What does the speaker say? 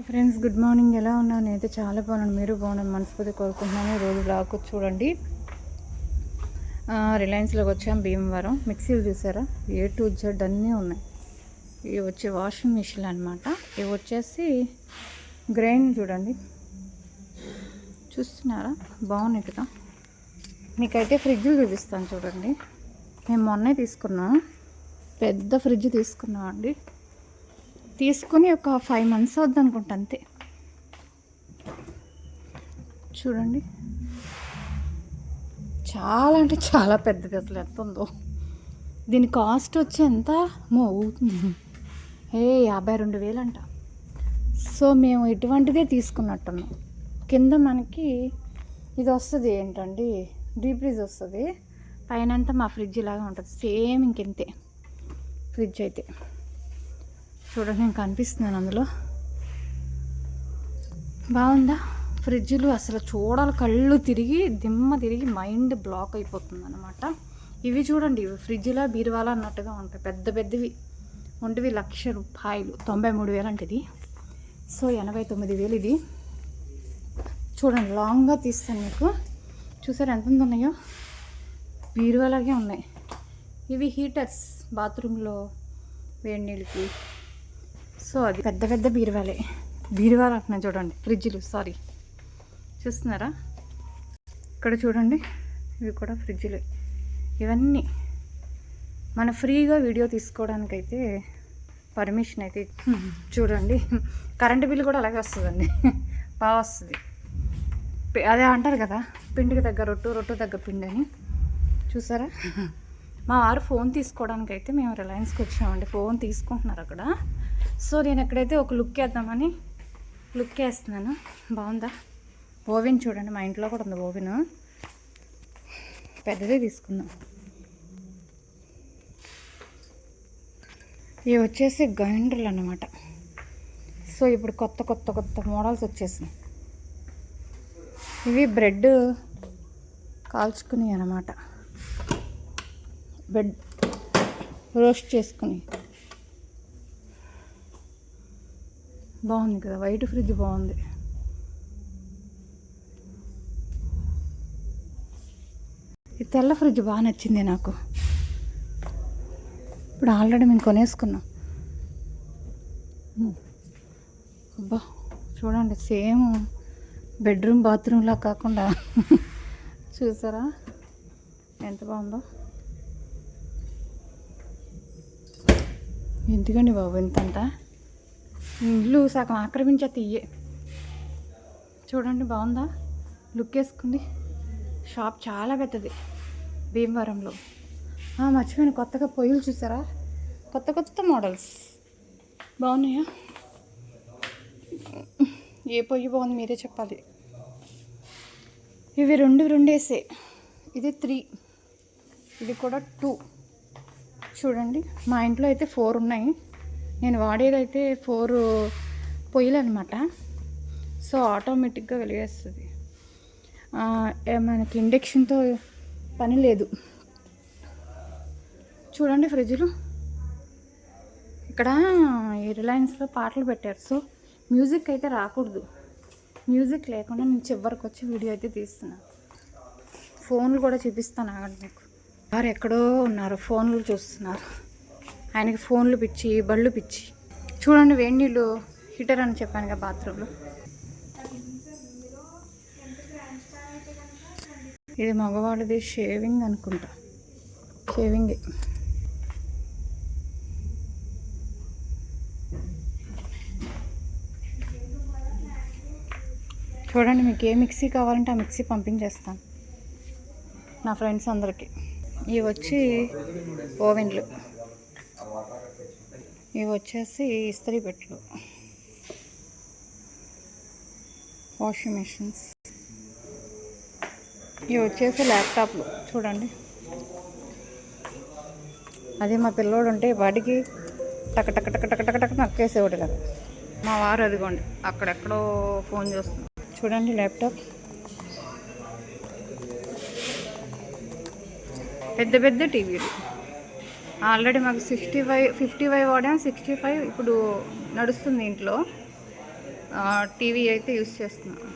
Friends good morning. ఎలా ఉన్నాను నేనైతే చాలా బాగున్నాను. మీరు బాగున్నాను మనస్ఫూర్తి కోరుకుంటున్నాను. రోజు బ్లాగ్ చూడండి. రిలయన్స్లోకి వచ్చాం భీమవరం. మిక్సీలు చూసారా? ఏ టు జెడ్ అన్నీ ఉన్నాయి. ఇవి వచ్చే వాషింగ్ మిషన్ అనమాట ఇవి వచ్చేసి గ్రైండ్ చూడండి. చూస్తున్నారా? బాగున్నాయి కదా. మీకైతే ఫ్రిడ్జ్లు చూపిస్తాను చూడండి. మేము మొన్నే తీసుకున్నాం. పెద్ద ఫ్రిడ్జ్ తీసుకున్నాం అండి తీసుకుని ఒక ఫైవ్ మంత్స్ వద్దనుకుంటా అంతే. చూడండి. చాలా అంటే చాలా పెద్దది అసలు ఎంత ఉందో. దీని కాస్ట్ వచ్చి ఎంత? మో ఏ యాభై రెండు వేలు అంట సో మేము ఇటువంటిదే తీసుకున్నట్టున్నాం. కింద మనకి ఇది వస్తుంది ఏంటండి? డీప్ ఫ్రిడ్జ్ వస్తుంది. పైనంతా మా ఫ్రిడ్జ్ లాగా ఉంటుంది. సేమ్ ఇంకెంతే. ఫ్రిడ్జ్ అయితే. చూడండి నేను కనిపిస్తున్నాను అందులో. బాగుందా? ఫ్రిడ్జ్లు అసలు చూడాలి కళ్ళు తిరిగి దిమ్మ తిరిగి మైండ్ బ్లాక్ అయిపోతుంది అనమాట ఇవి చూడండి ఇవి ఫ్రిడ్జ్లో బీరువాలా అన్నట్టుగా ఉంటాయి. పెద్ద పెద్దవి. ఒంటివి లక్ష రూపాయలు. తొంభై మూడు వేలు సో ఎనభై తొమ్మిది వేలు ఇది. చూడండి లాంగ్గా తీస్తాను మీకు. చూసారు ఎంత ఉన్నాయో? బీరువాలాగే ఉన్నాయి. ఇవి హీటర్స్. బాత్రూంలో వేడి నీళ్ళకి సో అది పెద్ద పెద్ద బీరువాలే. బీరువాలు అంటున్నాను చూడండి ఫ్రిడ్జ్లు సారీ చూస్తున్నారా? ఇక్కడ చూడండి ఇవి కూడా ఫ్రిడ్జ్లు. ఇవన్నీ మన ఫ్రీగా వీడియో తీసుకోవడానికైతే పర్మిషన్ అయితే చూడండి. కరెంటు బిల్లు కూడా అలాగే వస్తుందండి. బాగా వస్తుంది. అదే అంటారు కదా పిండికి తగ్గ రొట్టు రొట్టు తగ్గ పిండి అని. చూసారా? మా వారు ఫోన్ తీసుకోవడానికి అయితే మేము రిలయన్స్కి వచ్చామండి. ఫోన్ తీసుకుంటున్నారు అక్కడ. సో నేను ఎక్కడైతే ఒక లుక్ వేద్దామని లుక్ వేస్తున్నాను బాగుందా? ఓవెన్ చూడండి మా ఇంట్లో కూడా ఉంది ఓవెన్. పెద్దదే తీసుకుందాం. ఇవి వచ్చేసి గ్రైండర్లు అనమాట సో ఇప్పుడు కొత్త కొత్త కొత్త మోడల్స్ వచ్చేసినాయి. ఇవి బ్రెడ్ కాల్చుకుని అన్నమాట. బ్రెడ్ రోస్ట్ చేసుకుని. బాగుంది కదా వైట్ ఫ్రిడ్జ్ బాగుంది. ఈ తెల్ల ఫ్రిడ్జ్ బాగా నచ్చింది నాకు. ఇప్పుడు ఆల్రెడీ మేము కొనేసుకున్నాం. అబ్బా చూడండి సేమ్ బెడ్రూమ్ బాత్రూమ్లా కాకుండా. చూసారా? ఎంత బాగుందో. ఎందుకండి బాబు ఇంతంత? ఇల్లు సగం ఆక్రమించే తీయే. చూడండి బాగుందా? లుక్ వేసుకుంది. షాప్ చాలా పెద్దది భీమవరంలో. మర్చిపోయిన మర్చిపోయాను కొత్తగా పొయ్యిలు చూసారా? కొత్త కొత్త మోడల్స్. బాగున్నాయా? ఏ పొయ్యి బాగుంది మీరే చెప్పాలి. ఇవి రెండు రెండేసే. ఇది త్రీ. ఇది కూడా టూ. చూడండి మా ఇంట్లో అయితే ఫోర్ ఉన్నాయి. నేను వాడేదైతే ఫోర్ పొయ్యిలు అనమాట సో ఆటోమేటిక్గా వెలిగేస్తుంది. మనకి ఇండక్షన్తో పని లేదు. చూడండి ఫ్రిడ్జ్లు. ఇక్కడ రిలయన్స్లో పాటలు పెట్టారు సో మ్యూజిక్ అయితే రాకూడదు. మ్యూజిక్ లేకుండా నేను చివరికి వచ్చి వీడియో అయితే తీస్తున్నాను ఫోన్లు కూడా చూపిస్తాను ఆగండి మీకు. వారు ఎక్కడో ఉన్నారు ఫోన్లు చూస్తున్నారు. ఆయనకి ఫోన్లు పిచ్చి బళ్ళు పిచ్చి. చూడండి వేడి నీళ్ళు హీటర్ అని చెప్పాను కదా బాత్రూంలో. ఇది మగవాళ్ళది షేవింగ్ అనుకుంటా. షేవింగే. చూడండి మీకు ఏ మిక్సీ కావాలంటే ఆ మిక్సీ పంపించేస్తాను. నా ఫ్రెండ్స్ అందరికీ. ఇవి వచ్చి ఓవెన్లు. ఇవి వచ్చేసి ఇస్త్రీ పెట్టలు. వాషింగ్ మెషిన్స్ ఇవి వచ్చేసి ల్యాప్టాప్లు చూడండి. అదే మా పిల్లోడు ఉంటే వాడికి టక టక టక టక టక టక నక్కేసేవాడు కదా. మా వారు అదిగోండి అక్కడెక్కడో ఫోన్ చేస్తున్నాం చూడండి ల్యాప్టాప్ పెద్ద పెద్ద టీవీలు. ఆల్రెడీ మాకు సిక్స్టీ ఫైవ్ ఫిఫ్టీ ఫైవ్ వాడాం సిక్స్టీ ఫైవ్ ఇప్పుడు నడుస్తుంది ఇంట్లో. టీవీ అయితే యూస్ చేస్తున్నాం.